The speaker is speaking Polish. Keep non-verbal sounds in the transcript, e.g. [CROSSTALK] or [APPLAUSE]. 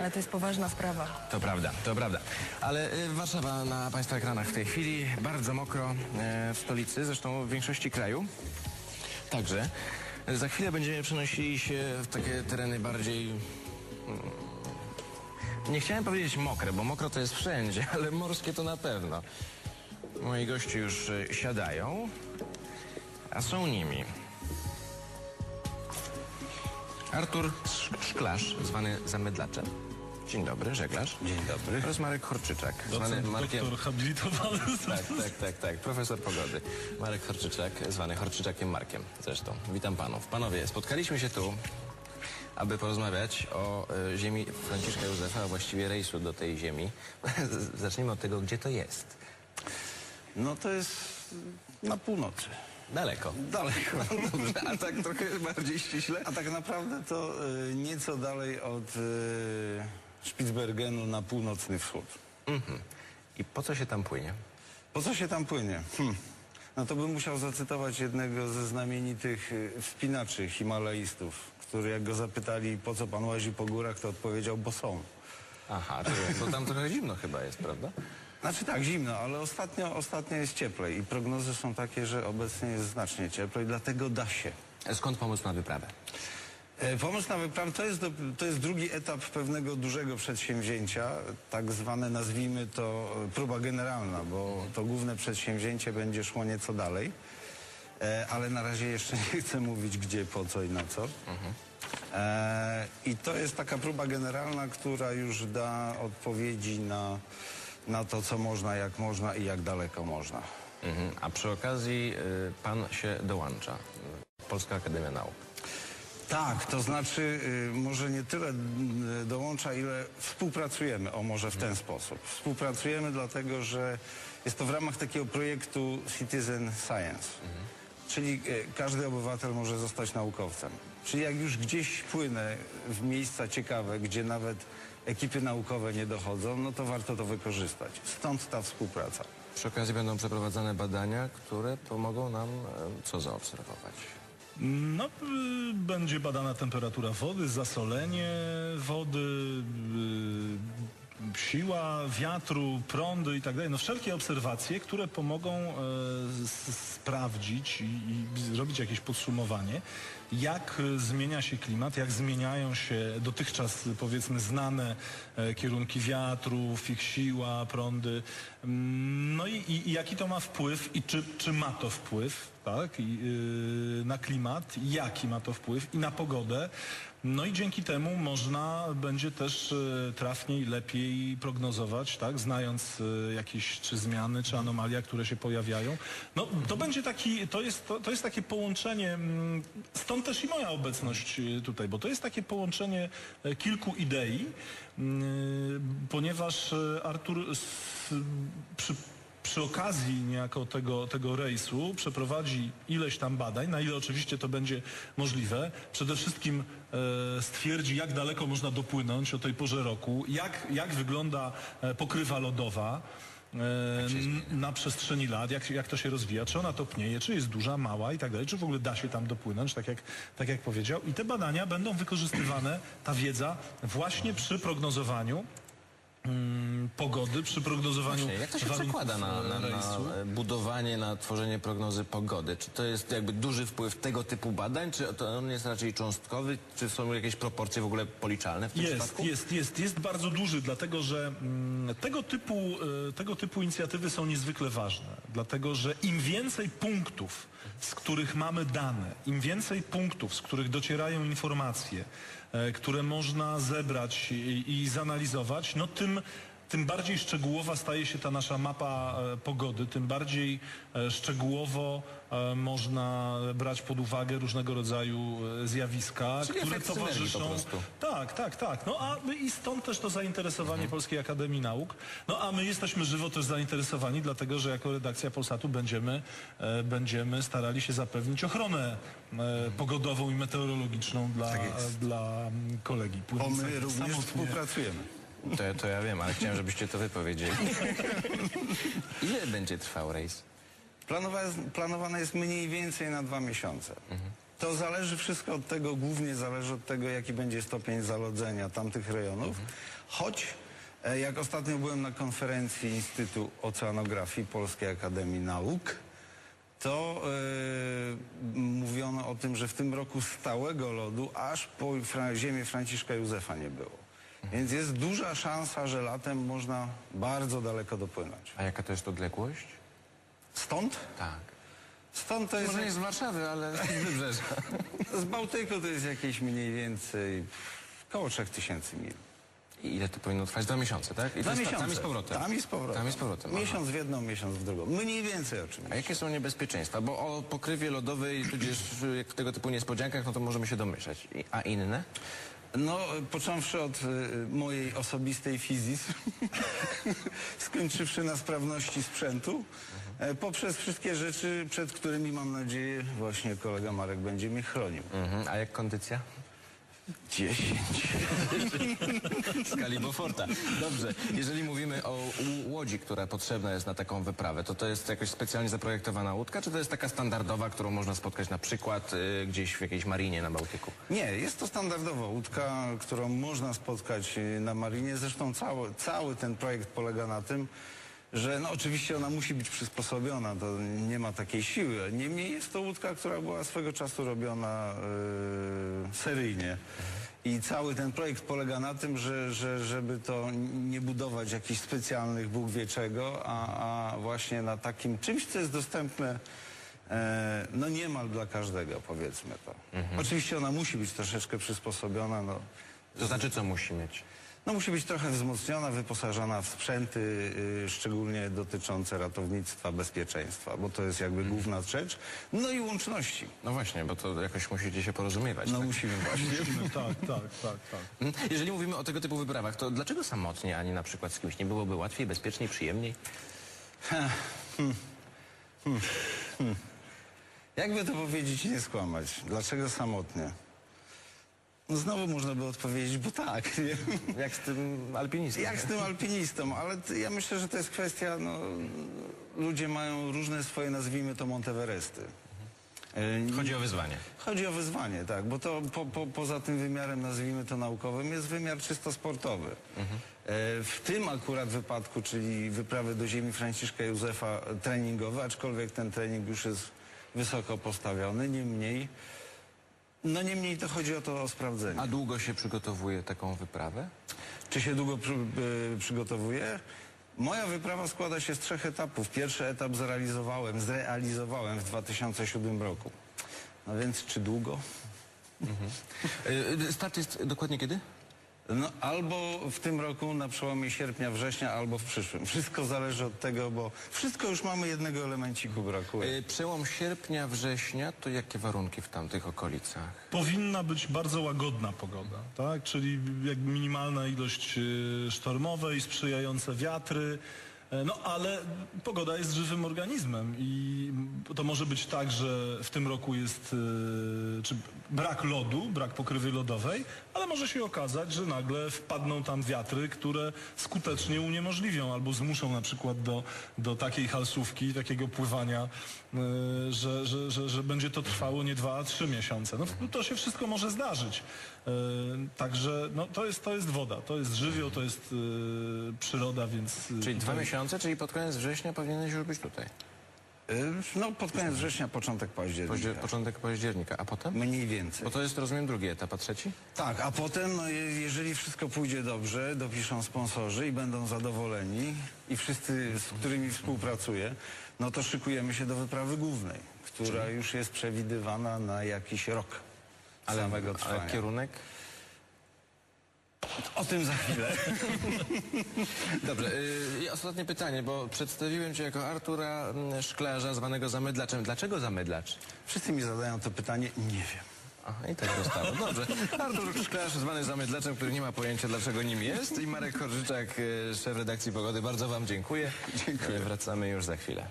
Ale to jest poważna sprawa. To prawda, to prawda. Ale y, Warszawa na Państwa ekranach w tej chwili bardzo mokro e, w stolicy, zresztą w większości kraju. Także e, za chwilę będziemy przenosili się w takie tereny bardziej. mm, Nie chciałem powiedzieć mokre, bo mokro to jest wszędzie, [LAUGHS] ale morskie to na pewno. Moi goście już siadają, a są nimi. Artur Sz- Szklarz, zwany Zamydlaczem. Dzień dobry, żeglarz. Dzień dobry. Oraz Marek Horczyczak, zwany Docent, Markiem... doktor habilitowany. [LAUGHS] Tak, tak, tak, tak, profesor pogody. Marek Horczyczak, zwany Horczyczakiem Markiem zresztą. Witam panów. Panowie, spotkaliśmy się tu, aby porozmawiać o e, ziemi Franciszka Józefa, a właściwie rejsu do tej ziemi. [LAUGHS] Zacznijmy od tego, gdzie to jest. No to jest na północy. Daleko. Daleko. [LAUGHS] Dobrze, a tak trochę bardziej ściśle? A tak naprawdę to y, nieco dalej od y, Spitsbergenu na północny wschód. Mhm. I po co się tam płynie? Po co się tam płynie? Hm. No to bym musiał zacytować jednego ze znamienitych y, wspinaczy himalaistów, który jak go zapytali, po co pan łazi po górach, to odpowiedział, bo są. Aha, to, to tam trochę zimno chyba jest, prawda? Znaczy tak, zimno, ale ostatnio, ostatnio jest cieplej i prognozy są takie, że obecnie jest znacznie cieplej, dlatego da się. Skąd pomysł na wyprawę? E, Pomysł na wyprawę to jest, do, to jest drugi etap pewnego dużego przedsięwzięcia, tak zwane nazwijmy to e, próba generalna, bo to główne przedsięwzięcie będzie szło nieco dalej, e, ale na razie jeszcze [LAUGHS] nie chcę mówić gdzie, po co i na co. E, I to jest taka próba generalna, która już da odpowiedzi na, na to, co można, jak można i jak daleko można. Mhm. A przy okazji y, pan się dołącza. Polska Akademia Nauk. Tak, to znaczy y, może nie tyle y, dołącza, ile współpracujemy, o może w ten sposób. Współpracujemy dlatego, że jest to w ramach takiego projektu Citizen Science. Czyli y, każdy obywatel może zostać naukowcem. Czyli jak już gdzieś płynę w miejsca ciekawe, gdzie nawet ekipy naukowe nie dochodzą, no to warto to wykorzystać. Stąd ta współpraca. Przy okazji będą przeprowadzane badania, które pomogą nam e, co zaobserwować. No, będzie badana temperatura wody, zasolenie wody, y, siła wiatru, prądy i tak dalej. No wszelkie obserwacje, które pomogą e, sprawdzić i, i zrobić jakieś podsumowanie, jak e, zmienia się klimat, jak zmieniają się dotychczas powiedzmy znane e, kierunki wiatrów, ich siła, prądy. Mm, No i, i, i jaki to ma wpływ i czy, czy ma to wpływ tak, i, yy, na klimat, jaki ma to wpływ i na pogodę. No i dzięki temu można będzie też yy, trafniej, lepiej prognozować, tak, znając yy, jakieś czy zmiany, czy anomalia, które się pojawiają. No to będzie taki, to jest, to, to jest takie połączenie, mm, stąd też i moja obecność yy, tutaj, bo to jest takie połączenie e, kilku idei, yy, ponieważ e, Artur przy przy okazji niejako tego, tego rejsu przeprowadzi ileś tam badań, na ile oczywiście to będzie możliwe. Przede wszystkim e, stwierdzi, jak daleko można dopłynąć o tej porze roku, jak, jak wygląda e, pokrywa lodowa. e, na przestrzeni lat, jak, jak to się rozwija, czy ona topnieje, czy jest duża, mała i tak dalej, czy w ogóle da się tam dopłynąć, tak jak, tak jak powiedział. I te badania będą wykorzystywane, ta wiedza, właśnie przy prognozowaniu pogody, przy prognozowaniu Właśnie, jak to się przekłada na, na, na budowanie, na tworzenie prognozy pogody? Czy to jest jakby duży wpływ tego typu badań, czy to on jest raczej cząstkowy, czy są jakieś proporcje w ogóle policzalne w tym Jest, przypadku? jest, jest, jest bardzo duży, dlatego że mm, tego, typu, e, tego typu inicjatywy są niezwykle ważne. Dlatego, że im więcej punktów, z których mamy dane, im więcej punktów, z których docierają informacje, które można zebrać i, i zanalizować, no tym tym bardziej szczegółowa staje się ta nasza mapa e, pogody, tym bardziej e, szczegółowo e, można brać pod uwagę różnego rodzaju zjawiska, Czyli które towarzyszą. po. Tak, tak, tak. No a my i stąd też to zainteresowanie Mhm. Polskiej Akademii Nauk. No a my jesteśmy żywo też zainteresowani, dlatego że jako redakcja Polsatu będziemy, e, będziemy starali się zapewnić ochronę e, pogodową i meteorologiczną dla, Tak dla kolegi. Bo my również współpracujemy. To, to ja wiem, ale chciałem, żebyście to wypowiedzieli. [LAUGHS] Ile będzie trwał rejs? Planowa jest, planowane jest mniej więcej na dwa miesiące. To zależy wszystko od tego, głównie zależy od tego, jaki będzie stopień zalodzenia tamtych rejonów. Choć, e, jak ostatnio byłem na konferencji Instytutu Oceanografii Polskiej Akademii Nauk, to e, mówiono o tym, że w tym roku stałego lodu aż po fra- ziemię Franciszka Józefa nie było. Więc jest duża szansa, że latem można bardzo daleko dopłynąć. A jaka to jest odległość? Stąd? Tak. Stąd to jest... Może nie z Warszawy, ale z wybrzeża. [LAUGHS] Z Bałtyku to jest jakieś mniej więcej około 3000 mil. I ile to powinno trwać? Dwa miesiące, tak? I Dwa miesiące. Tam i z powrotem. Tam i z powrotem. Tam i z powrotem. Miesiąc w jedną, miesiąc w drugą. Mniej więcej A oczywiście. jakie są niebezpieczeństwa? Bo o pokrywie lodowej, tudzież tego typu niespodziankach, no to możemy się domyślać. A inne? No, począwszy od y, mojej osobistej fizis, [LAUGHS] skończywszy na sprawności sprzętu, e, poprzez wszystkie rzeczy, przed którymi mam nadzieję właśnie kolega Marek będzie mnie chronił. Mhm. A jak kondycja? 10. skali Beauforta. Dobrze, jeżeli mówimy o łodzi, która potrzebna jest na taką wyprawę, to to jest jakoś specjalnie zaprojektowana łódka, czy to jest taka standardowa, którą można spotkać na przykład y, gdzieś w jakiejś marinie na Bałtyku? Nie, jest to standardowa łódka, którą można spotkać y, na marinie. Zresztą cały, cały ten projekt polega na tym, że no oczywiście ona musi być przysposobiona, to nie ma takiej siły. Niemniej jest to łódka, która była swego czasu robiona y, seryjnie. I cały ten projekt polega na tym, że, że żeby to nie budować jakichś specjalnych Bóg wie czego, a, a właśnie na takim czymś, co jest dostępne E, no niemal dla każdego, powiedzmy to. Oczywiście ona musi być troszeczkę przysposobiona, no, To znaczy, co musi mieć? No musi być trochę wzmocniona, wyposażona w sprzęty, y, szczególnie dotyczące ratownictwa, bezpieczeństwa, bo to jest jakby główna rzecz. No i łączności. No właśnie, bo to jakoś musicie się porozumiewać. No tak? musimy właśnie. Musimy, tak, tak, tak, tak. Mhm. Jeżeli mówimy o tego typu wyprawach, to dlaczego samotnie, a nie na przykład z kimś? Nie byłoby łatwiej, bezpieczniej, przyjemniej? Jakby to powiedzieć i nie skłamać? Dlaczego samotnie? No znowu można by odpowiedzieć, bo tak. [LAUGHS] Nie? Jak z tym alpinistą? Jak z tym alpinistą, ale t- ja myślę, że to jest kwestia, no, ludzie mają różne swoje, nazwijmy to Monteveresty. E, Chodzi o wyzwanie. Chodzi o wyzwanie, tak, bo to po, po, poza tym wymiarem, nazwijmy to naukowym, jest wymiar czysto sportowy. E, w tym akurat wypadku, czyli wyprawy do ziemi Franciszka Józefa e, treningowe, aczkolwiek ten trening już jest wysoko postawiony, niemniej, no niemniej to chodzi o to o sprawdzenie. A długo się przygotowuje taką wyprawę? Czy się długo przy, y, przygotowuję? Moja wyprawa składa się z trzech etapów. Pierwszy etap zrealizowałem, zrealizowałem w 2007 roku. No więc czy długo? Y, Start jest dokładnie kiedy? No albo w tym roku na przełomie sierpnia, września, albo w przyszłym. Wszystko zależy od tego, bo wszystko już mamy, jednego elemenciku brakuje. Y, Przełom sierpnia, września, to jakie warunki w tamtych okolicach? Powinna być bardzo łagodna pogoda, tak? Czyli jakby minimalna ilość e, sztormowej, sprzyjające wiatry. E, No ale pogoda jest żywym organizmem i to może być tak, że w tym roku jest e, czy brak lodu, brak pokrywy lodowej, ale może się okazać, że nagle wpadną tam wiatry, które skutecznie uniemożliwią albo zmuszą na przykład do, do takiej halsówki, takiego pływania, e, że, że, że, że będzie to trwało nie dwa, a trzy miesiące. No, to się wszystko może zdarzyć. Także no, to, jest, to jest woda, to jest żywioł, to jest przyroda, więc... Czyli dwa tutaj- miesiące, czyli pod koniec września powinieneś już być tutaj. Y, No pod koniec września, początek października. Paździer początek października, a potem? Mniej więcej. Bo to jest, rozumiem, drugi etap, a trzeci? Tak, a potem, no, je- jeżeli wszystko pójdzie dobrze, dopiszą sponsorzy i będą zadowoleni i wszyscy, z którymi współpracuję, no to szykujemy się do wyprawy głównej, która już jest przewidywana na jakiś rok samego trwania. Ale kierunek? O tym za chwilę. [LAUGHS] Dobrze, y, i ostatnie pytanie, bo przedstawiłem cię jako Artura mm, Szklarza, zwanego zamydlaczem. Dlaczego zamydlacz? Wszyscy mi zadają to pytanie, nie wiem. Aha, i tak zostało. Dobrze. Artur Szklarz, zwany zamydlaczem, który nie ma pojęcia, dlaczego nim jest. I Marek Korżyczak, y, szef redakcji Pogody. Bardzo wam dziękuję. Dziękuję. Y, Wracamy już za chwilę.